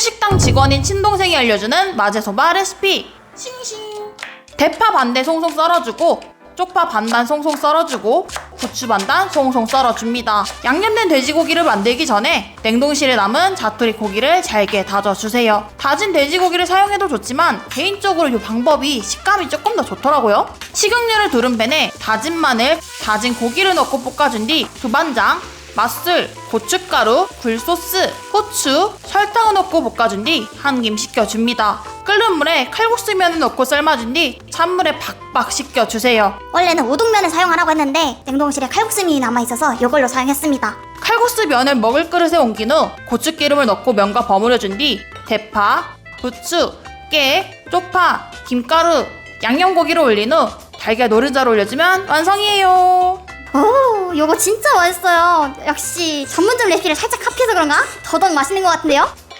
일식당 직원인 친동생이 알려주는 마제소바 레시피 싱싱 대파 반대 송송 썰어주고 쪽파 반반 송송 썰어주고 고추 반반 송송 썰어줍니다. 양념된 돼지고기를 만들기 전에 냉동실에 남은 자투리 고기를 잘게 다져주세요. 다진 돼지고기를 사용해도 좋지만 개인적으로 이 방법이 식감이 조금 더 좋더라고요. 식용유를 두른 팬에 다진 마늘, 다진 고기를 넣고 볶아준 뒤 두반장, 맛술, 고춧가루, 굴소스, 후추, 설탕을 넣고 볶아준 뒤 한 김 식혀줍니다. 끓는 물에 칼국수면을 넣고 삶아준 뒤 찬물에 박박 식혀주세요. 원래는 우동면을 사용하라고 했는데 냉동실에 칼국수면이 남아있어서 이걸로 사용했습니다. 칼국수 면을 먹을 그릇에 옮긴 후 고추기름을 넣고 면과 버무려준 뒤 대파, 부추, 깨, 쪽파, 김가루, 양념고기를 올린 후 달걀 노른자를 올려주면 완성이에요. 오, 요거 진짜 맛있어요. 역시 전문점 레시피를 살짝 카피해서 그런가? 더더욱 맛있는 것 같은데요?